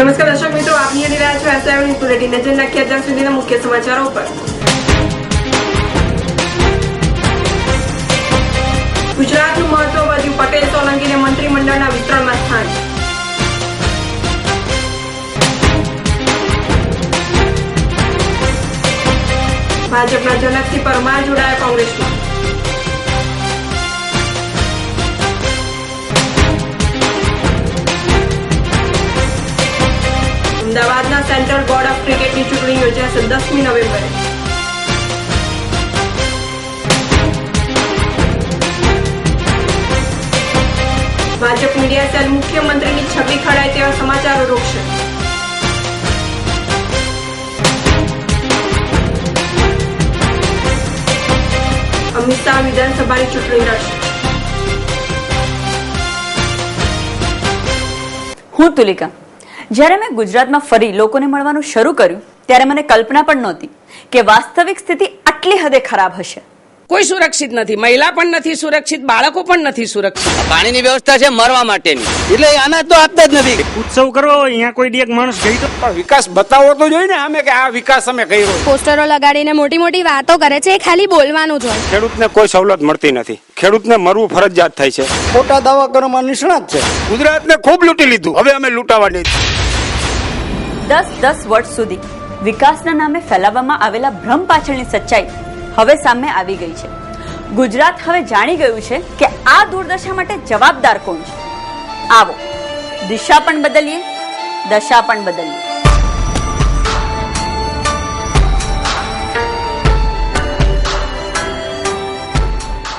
નમસ્કાર દર્શક મિત્રો આપ નિહાળી રહ્યા છો એસઆઈ ન્યૂઝ બુલેટિન નજર નાખી અત્યાર સુધીના મુખ્ય સમાચારો પર. ગુજરાતનું મહત્વ વધ્યું પટેલ, સોલંકીને મંત્રીમંડળના વિસ્તરણમાં સ્થાન. ભાજપના જનકસિંહ પરમાર જોડાયા કોંગ્રેસમાં. અમદાવાદના સેન્ટ્રલ બોર્ડ ઓફ ક્રિકેટની ચૂંટણી યોજાશે દસમી નવેમ્બરે. ભાજપ મીડિયા સેલ મુખ્યમંત્રીની છબી ખડાય તેવા સમાચારો રોકશે. અમિત શાહ વિધાનસભાની ચૂંટણી લડશે. હું તુલિકા. જ્યારે મેં ગુજરાતમાં ફરી લોકોને મળવાનું શરૂ કર્યું ત્યારે મને કલ્પના પણ નહોતી કે વાસ્તવિક સ્થિતિ આટલી હદે ખરાબ હશે. કોઈ સુરક્ષિત નથી. મહિલા પણ નથી સુરક્ષિત બાળકો પણ નથી સુરક્ષિત. પાણીની વ્યવસ્થા છે મરવા માટેની. એટલે આના તો આપતા જ નથી. ઉત્સવ કરો અહીંયા કોઈ દી એક માણસ ગઈ તો. પણ વિકાસ બતાવવો તો જોઈએ ને અમે કે આ વિકાસ અમે કર્યો. પોસ્ટરો લગાડીને મોટી મોટી વાતો કરે છે એ ખાલી બોલવાનું જ હોય. ખેડૂતને કોઈ સવલત મળતી નથી. ખેડૂતને મરવું ફરજિયાત થાય છે. ખોટા દાવા કરવામાં નિષ્ણાત છે. ગુજરાતને ખૂબ લૂંટી લીધું. હવે અમે લૂંટાવાની દસ દસ વર્ષ સુધી. વિકાસના નામે ફેલાવવામાં આવેલા ભ્રમ પાછળની સચ્ચાઈ હવે સામે આવી ગઈ છે. ગુજરાત હવે જાણી ગયું છે કે આ દુર્દશા માટે જવાબદાર કોણ છે. આવો, દિશા પણ બદલીએ, દશા પણ બદલીએ.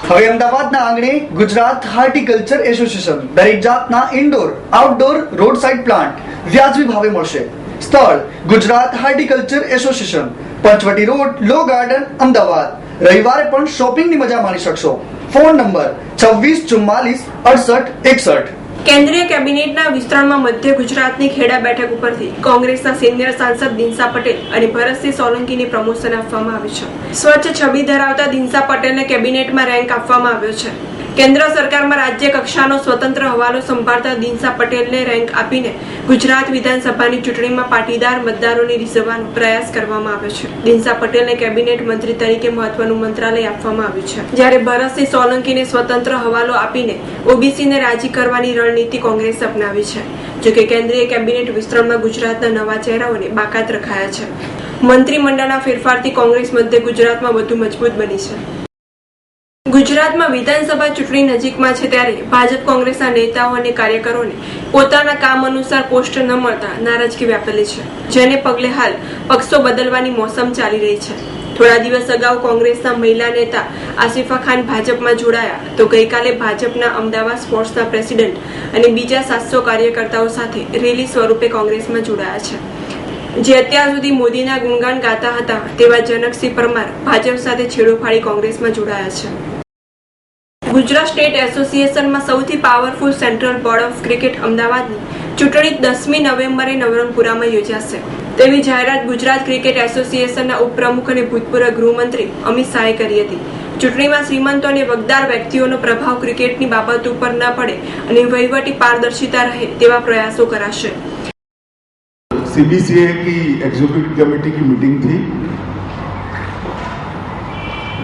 હવે અમદાવાદના આંગણે ગુજરાત હાર્ટિકલ્ચર એસોસિએશન દરેક જાતના indoor outdoor road side plant વ્યાજબી ભાવે મળશે. સ્થળ Gujarat horticulture association, Panchvati road, law garden, Ahmedabad. રવિવારે પણ શોપિંગની મજા માણી શકશો. ફોન નંબર છવ્વીસ ચુમ્માલીસ અડસઠ એકસઠ. કેન્દ્રીય કેબિનેટના વિસ્તરણમાં મધ્ય ગુજરાતની ખેડા બેઠક ઉપરથી કોંગ્રેસના સિનિયર સાંસદ દિનસા પટેલ અને ભરતસિંહ સોલંકીને પ્રમોશન આપવામાં આવ્યું છે. સ્વચ્છ છબી ધરાવતા દિનસા પટેલને કેબિનેટમાં રેન્ક આપવામાં આવ્યો છે. કેન્દ્ર સરકારમાં રાજ્ય કક્ષાનો સ્વતંત્ર હવાલો સંભાળતા દિનસા પટેલને રેન્ક આપીને ગુજરાત વિધાનસભાની ચૂંટણીમાં પાટીદાર મતદારોને રીઝવવાનો પ્રયાસ કરવામાં આવ્યો છે. દિનસા પટેલને કેબિનેટ મંત્રી તરીકે મહત્વનું મંત્રાલય આપવામાં આવ્યું છે. જ્યારે ભરતસિંહ સોલંકીને સ્વતંત્ર હવાલો આપીને ઓબીસીને રાજી કરવાની રણનીતિ કોંગ્રેસે અપનાવી છે. જોકે કેન્દ્રીય કેબિનેટ વિસ્તરણમાં ગુજરાતના નવા ચહેરાઓને બાકાત રખાયા છે. મંત્રીમંડળના ફેરફારથી કોંગ્રેસ મધ્ય ગુજરાતમાં વધુ મજબૂત બની છે. ગુજરાતમાં વિધાનસભા ચૂંટણી નજીકમાં છે ત્યારે ભાજપ કોંગ્રેસના નેતાઓ અને કાર્યકરોને પોતાના કામ અનુસાર પોસ્ટ ન મળતા નારાજગી વ્યાપેલી છે, જેને પગલે હાલ પક્ષો બદલવાની મોસમ ચાલી રહી છે. થોડા દિવસ અગાઉ કોંગ્રેસના મહિલા નેતા આસિફા ખાન ભાજપમાં જોડાયા તો ગઈકાલે ભાજપના અમદાવાદ સ્પોર્ટ્સના પ્રેસિડેન્ટ અને બીજા સાતસો કાર્યકર્તાઓ સાથે રેલી સ્વરૂપે કોંગ્રેસમાં જોડાયા છે. જે અત્યાર સુધી મોદીના ગુણગાન ગાતા હતા તેવા જનકસિંહ પરમાર ભાજપ સાથે છેડો ફાડી કોંગ્રેસમાં જોડાયા છે. ગુજરાત સ્ટેટ એસોસિએશનમાં સૌથી powerful central board of cricket અમદાવાદની ચૂંટણી દસમી નવેમ્બરે નવરંગપુરામાં યોજાશે. તેવી જાહેરાત ગુજરાત ક્રિકેટ એસોસિએશનના ઉપપ્રમુખ અને ભૂતપૂર્વ ગૃહમંત્રી અમિત શાહે કરી હતી. ચૂંટણીમાં શ્રીમંતો અને વગદાર વ્યક્તિઓનો પ્રભાવ ક્રિકેટની બાબત ઉપર ન પડે અને વહીવટી પારદર્શિતા રહે તેવા પ્રયાસો કરાશે. સીબીસીએ કી એક્ઝિક્યુટિવ કમિટી કી મીટિંગથી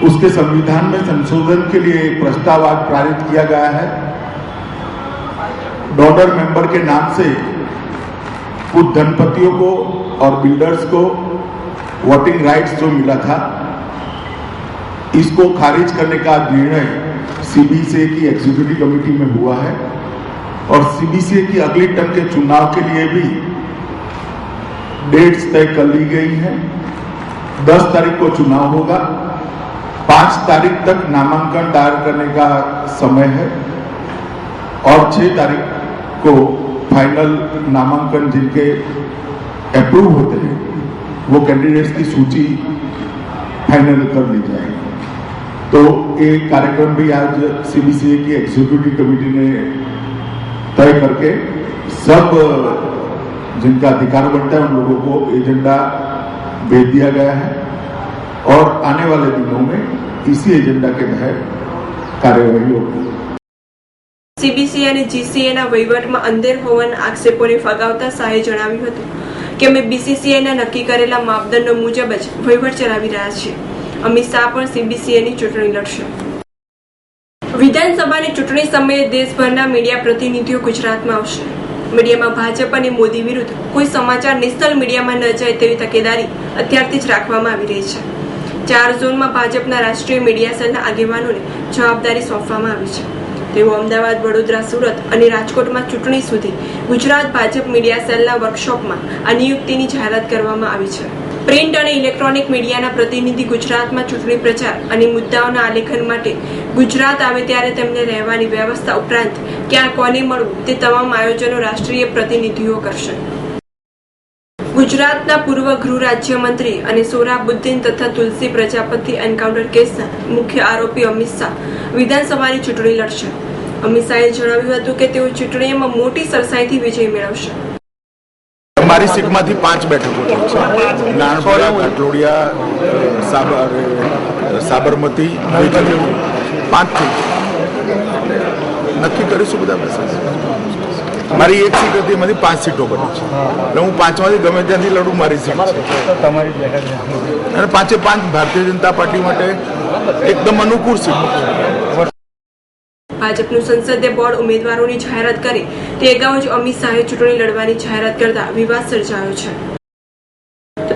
उसके संविधान में संशोधन के लिए एक प्रस्ताव आज पारित किया गया है। डॉनर मेंबर के नाम से कुछ धनपतियों को और बिल्डर्स को वोटिंग राइट्स जो मिला था, इसको खारिज करने का निर्णय सीबीसीए की एग्जीक्यूटिव कमेटी में हुआ है और सीबीसीए की अगली टर्म के चुनाव के लिए भी डेट्स तय कर ली गई हैं। दस तारीख को चुनाव होगा। पाँच तारीख तक नामांकन दायर करने का समय है और छह तारीख को फाइनल नामांकन जिनके अप्रूव होते हैं, वो कैंडिडेट्स की सूची फाइनल कर ली जाएगी। तो एक कार्यक्रम भी आज सीबीसीए की एग्जीक्यूटिव कमेटी ने तय करके सब जिनका अधिकार बनता है उन लोगों को एजेंडा भेज दिया गया है और आने वाले दिनों में इसी एजेंडा के तहत कार्यवाही होगी સીબીસીએ અને જીસીએના વહીવટમાં અંધેર હોવાના આક્ષેપોને ફગાવતા શાહે જણાવ્યું હતું કે અમે બીસીસીઆઈના નક્કી કરેલા માપદંડો મુજબ જ વહીવટ ચલાવી રહ્યા છીએ અમિત શાહ પણ સીબીસીએની ચૂંટણી લડશે વિધાનસભાની ચૂંટણી સમયે દેશભરના મીડિયા પ્રતિનિધિઓ ગુજરાતમાં આવશે મીડિયામાં ભાજપ અને મોદી વિરુદ્ધ કોઈ સમાચાર નેશનલ મીડિયામાં ન જાય તેવી તકેદારી અત્યારથી જ રાખવામાં આવી રહી છે ચાર ઝોનમાં ભાજપના રાષ્ટ્રીય મીડિયા સેલના આગેવાનોને જવાબદારી સોંપવામાં આવી છે. તેઓ અમદાવાદ, વડોદરા, સુરત અને રાજકોટમાં ચૂંટણી સુધી ગુજરાત ભાજપ મીડિયા સેલના વર્કશોપમાં આ નિયુક્તિની જાહેરાત કરવામાં આવી છે. પ્રિન્ટ અને ઇલેક્ટ્રોનિક મીડિયાના પ્રતિનિધિ ગુજરાતમાં ચૂંટણી પ્રચાર અને મુદ્દાઓના આલેખન માટે ગુજરાત આવે ત્યારે તેમને રહેવાની વ્યવસ્થા ઉપરાંત ક્યાં કોને મળવું તે તમામ આયોજનો રાષ્ટ્રીય પ્રતિનિધિઓ કરશે. ગુજરાતના પૂર્વ ગૃહ રાજ્યમંત્રી અને સોરાબુદ્દીન તથા તુલસી પ્રજાપતિ એન્કાઉન્ટર કેસના મુખ્ય આરોપી અમિત શાહ વિધાનસભાની ચૂંટણી લડશે. અમિત શાહે જણાવ્યું હતું કે તેઓ ચૂંટણીમાં મોટી સરસાઈથી વિજય મેળવશે. અમારી સીટમાંથી પાંચ બેઠકો સાબરમતી વેજલ પાંચ નક્કી કરીશું બધા બેસે મારી એક સીટ હતી એમાંથી પાંચ સીટો બની છે. એટલે હું પાંચમાંથી ગમે ત્યાંથી લડું મારી સીટ છે. અને પાંચે પાંચ ભારતીય જનતા પાર્ટી માટે એકદમ અનુકૂળ સીટ. છે ભાજપનું સંસદીય બોર્ડ ઉમેદવારોની જાહેરાત કરી. તે અગાઉ જ અમિત શાહે ચૂંટણી લડવાની જાહેરાત કરતા વિવાદ સર્જાયો છે.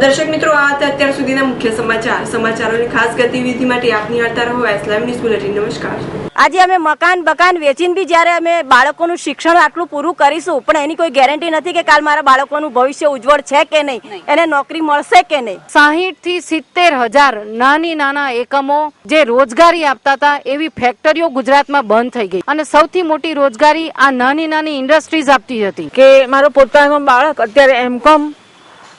દર્શક મિત્રો આ હતા અત્યાર સુધીના મુખ્ય સમાચાર. સમાચારોની ખાસ ગતિવિધિ માટે આપ નિહાળતા રહો એસ લાઈવ ન્યૂઝ બુલેટિન. નમસ્કાર. આજે અમે મકાન બકાન વેચીને બી જ્યારે અમે બાળકોનું શિક્ષણ આટલું પૂરું કરીશું પણ એની કોઈ ગેરંટી નથી કે કાલ મારા બાળકોનું ભવિષ્ય ઉજ્જવળ છે કે નહીં? એને નોકરી મળશે કે નહીં? સાહીઠથી સિત્તેર હજાર નાની નાના એકમો જે રોજગારી આપતા હતા એવી ફેક્ટરીઓ ગુજરાતમાં બંધ થઈ ગઈ. અને સૌથી મોટી રોજગારી આ નાની નાની ઇન્ડસ્ટ્રીઝ આપતી હતી. કે મારો પોતાનો બાળક અત્યારે એમ કોમ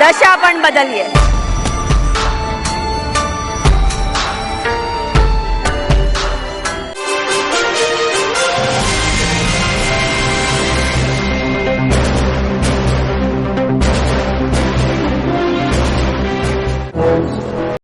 દશા પણ બદલીએ.